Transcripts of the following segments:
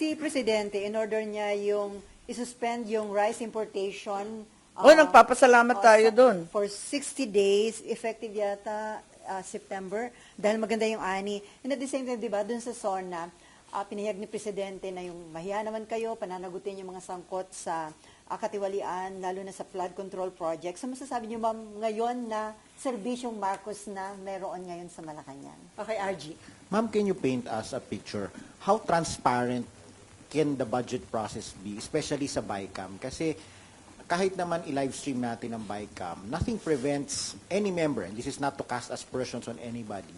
si Presidente, in order niya yung isuspend yung rice importation. Oh, ah, nagpapasalamat ah, tayo dun. For 60 days, effective yata ah, September, dahil maganda yung ani. And at the same time, di ba, dun sa SONA, ah, pinahayag ni Presidente na yung mahiya naman kayo, pananagutin yung mga sangkot sa ah, katiwalian, lalo na sa flood control project. So masasabi niyo, ma'am, ngayon na serbisyong Marcos na meron ngayon sa Malacanang? Okay, RG. Ma'am, can you paint us a picture? How transparent can the budget process be, especially sa BICAM? Kasi kahit naman i-live stream natin ang BICAM, nothing prevents any member, and this is not to cast aspersions on anybody,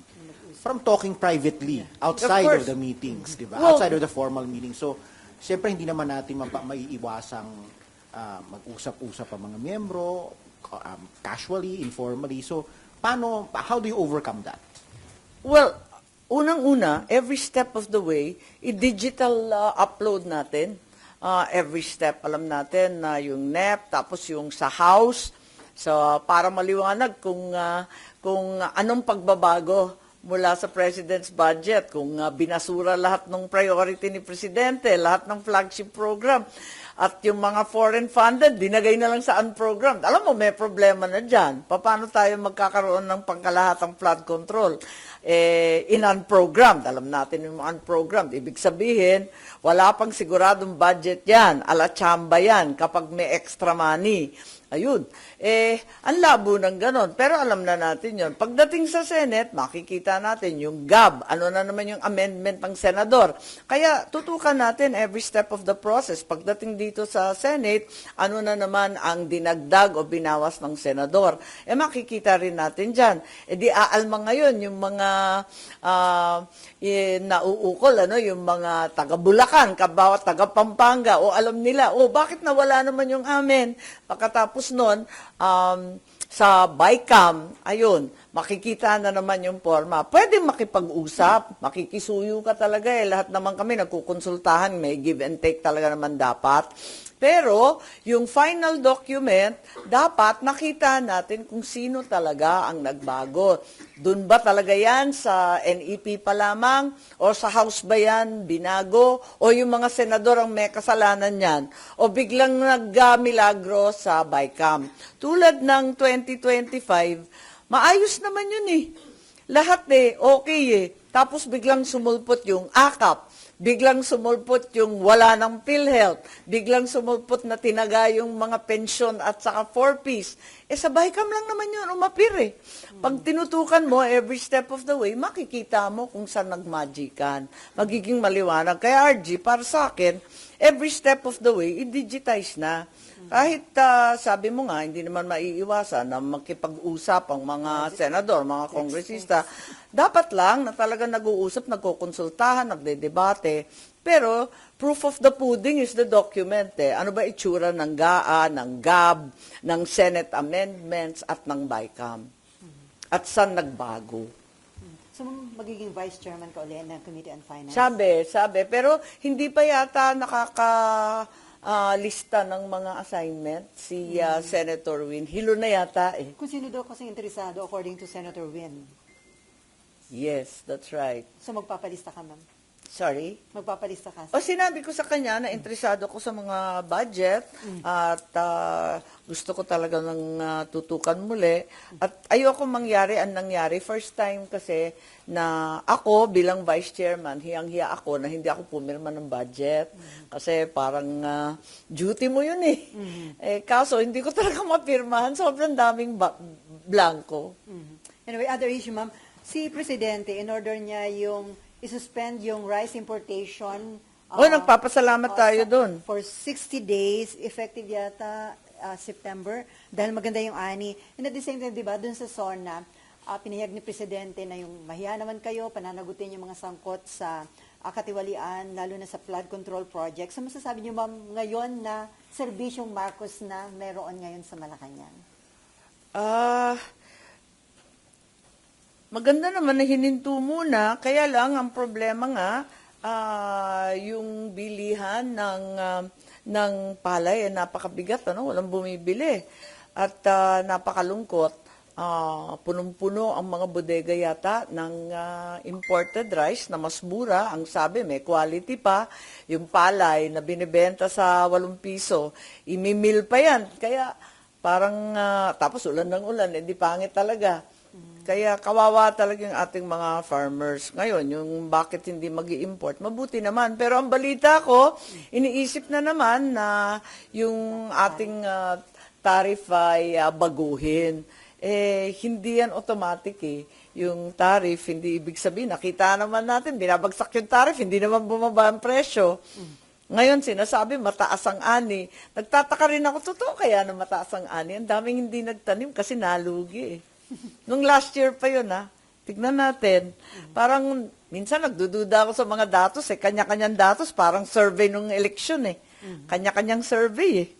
from talking privately outside Of of, the meetings, di ba? Well- outside of the formal meeting. So, siyempre hindi naman natin mapa- maiiwasang ah, mag-usap-usap ang mga miyembro, um, casually, informally. So, paano, how do you overcome that? Well, unang-una, every step of the way, i-digital uh, upload natin. Uh, every step, alam natin na yung NEP, tapos yung sa house. So, para maliwanag kung, uh, kung anong pagbabago mula sa President's budget, kung uh, binasura lahat ng priority ni Presidente, lahat ng flagship program. At yung mga foreign funded, dinagay na lang sa unprogrammed. Alam mo, may problema na dyan. Paano tayo magkakaroon ng pangkalahatang flood control? Eh, in unprogrammed. Alam natin yung unprogrammed. Ibig sabihin, wala pang siguradong budget yan. Ala chamba yan kapag may extra money. Ayun. Eh, ang labo ng ganon. Pero alam na natin yon. Pagdating sa Senate, makikita natin yung GAB. Ano na naman yung amendment ng Senador. Kaya tutukan natin every step of the process. Pagdating dito sa Senate, ano na naman ang dinagdag o binawas ng Senador. Eh, makikita rin natin dyan. Eh, di aalma ngayon yung mga ah, eh, nauukol, ano, yung mga taga-Bulacan, kabawat taga-Pampanga, o alam nila, oh, bakit nawala naman yung amin? Pagkatapos nun, um, sa BICAM, ayun, makikita na naman yung forma. Pwede makipag-usap, makikisuyo ka talaga eh. Lahat naman kami nagkukonsultahan, may give and take talaga naman dapat. Pero, yung final document, dapat nakita natin kung sino talaga ang nagbago. Doon ba talaga yan sa NEP pa lamang? O sa House ba yan binago? O yung mga senador ang may kasalanan yan? O biglang nagmilagro sa BICAM? Tulad ng 2025, maayos naman yun eh. Lahat eh, okay eh. Tapos biglang sumulpot yung AKAP. Biglang sumulpot yung wala ng PhilHealth. Biglang sumulpot na tinaga yung mga pensyon at saka four-piece. Eh sa BICAM lang naman yun, umapir eh. Pag tinutukan mo every step of the way, makikita mo kung saan nagmagikan. Magiging maliwanag. Kaya RG, para sa akin, every step of the way, i-digitize na. Kahit ah, sabi mo nga, hindi naman maiiwasan na makipag-usap ang mga senador, mga kongresista. Dapat lang na talaga nag-uusap, nagkukonsultahan, nagdedebate. Pero proof of the pudding is the document eh. Ano ba itsura ng GAA, ng GAB, ng Senate amendments at ng BICAM? At saan nagbago? So, ma'am, magiging vice chairman ka ulit ng Committee on Finance? Sabi, sabi. Pero hindi pa yata nakaka ah, lista ng mga assignment si ah, Senator Win. Hilo na yata eh. Kung sino daw kasi interesado according to Senator Win. Yes, that's right. So, magpapalista ka, ma'am? Sorry? Magpapalista ka? O sinabi ko sa kanya na interesado ko sa mga budget at ah, gusto ko talaga ng ah, tutukan muli. At ayoko mangyari ang nangyari. First time kasi na ako bilang vice chairman, hiyang-hiya ako na hindi ako pumirma ng budget. Kasi parang ah, duty mo yun eh. eh. Kaso hindi ko talaga mapirmahan. Sobrang daming ba- blanco. Mhm. Anyway, other issue, ma'am. Si Presidente, in order niya yung isuspend yung rice importation. Oh, ah, nagpapasalamat ah, tayo dun. For 60 days, effective yata ah, September, dahil maganda yung ani. And at the same time, di ba, dun sa SONA, ah, pinahayag ni Presidente na yung mahiya naman kayo, pananagutin yung mga sangkot sa ah, katiwalian, lalo na sa flood control project. So masasabi niyo, ma'am, ngayon na serbisyong Marcos na meron ngayon sa Malacanang? Ah, maganda naman na hininto muna, kaya lang ang problema nga, ah, yung bilihan ng, ah, ng palay ay napakabigat, ano? walang bumibili. At ah, napakalungkot. ah, punong-puno ang mga bodega yata ng ah, imported rice na mas mura. Ang sabi, may quality pa. Yung palay na binibenta sa 8 piso, imimil pa yan. Kaya parang, ah, tapos ulan ng ulan, edi pangit talaga. Kaya kawawa talaga yung ating mga farmers. Ngayon, yung bakit hindi mag import mabuti naman. Pero ang balita ko, iniisip na naman na yung ating ah, tariff ay ah, baguhin. Eh, hindi yan automatic eh. Yung tariff, hindi ibig sabihin, nakita naman natin, binabagsak yung tariff, hindi naman bumaba ang presyo. Ngayon, sinasabi, mataas ang ani. Nagtataka rin ako, totoo kaya na mataas ang ani? Ang daming hindi nagtanim kasi nalugi eh. Nung last year pa yun ha, tignan natin. Parang, minsan nagdududa ako sa mga datos eh. Kanya-kanyang datos, parang survey nung eleksyon eh. Kanya-kanyang survey eh.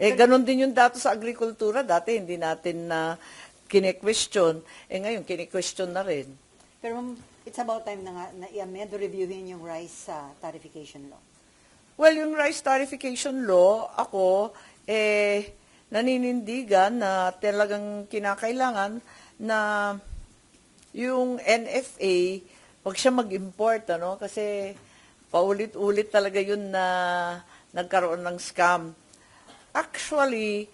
Eh, ganun din yung datos sa agrikultura. Dati hindi natin na kine-question. Eh, ngayon, kine-question na rin. Pero ma'am, it's about time na nga na i-amend o reviewin yung rice sa tarification law. Well, yung rice tarification law, ako, eh, naninindigan na talagang kinakailangan na yung NFA, wag siya mag-import, ano? Kasi paulit-ulit talaga yun na nagkaroon ng scam. Actually,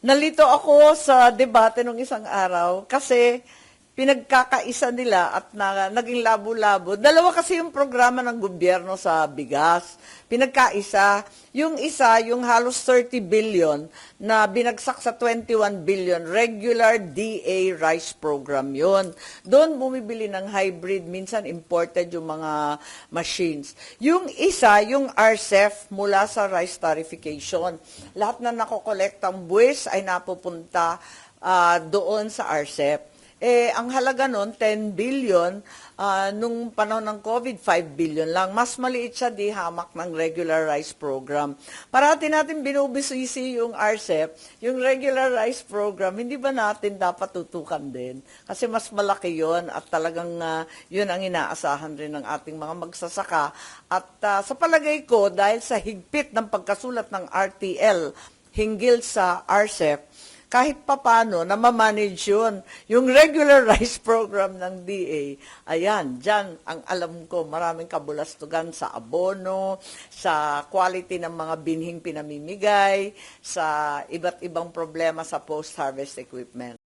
nalito ako sa debate nung isang araw kasi pinagkakaisa nila at na, naging labo-labo. Dalawa kasi yung programa ng gobyerno sa bigas. Pinagkaisa. Yung isa, yung halos 30 billion na binagsak sa 21 billion, regular DA rice program yon. Doon bumibili ng hybrid, minsan imported yung mga machines. Yung isa, yung RCEF mula sa rice tarification. Lahat na nakokolektang buwis ay napupunta ah, doon sa RCEF. Eh, ang halaga nun, 10 billion. ah, nung panahon ng COVID, 5 billion lang. Mas maliit siya di hamak ng regular rice program. Parati natin binubisisi yung RCEP, yung regular rice program, hindi ba natin dapat tutukan din? Kasi mas malaki yon at talagang ah, yun ang inaasahan rin ng ating mga magsasaka. At ah, sa palagay ko, dahil sa higpit ng pagkasulat ng RTL hinggil sa RCEP, kahit papano na ma-manage yun. Yung regular rice program ng DA, ayan, dyan ang alam ko, maraming kabulastugan sa abono, sa quality ng mga binhing pinamimigay, sa iba't ibang problema sa post-harvest equipment.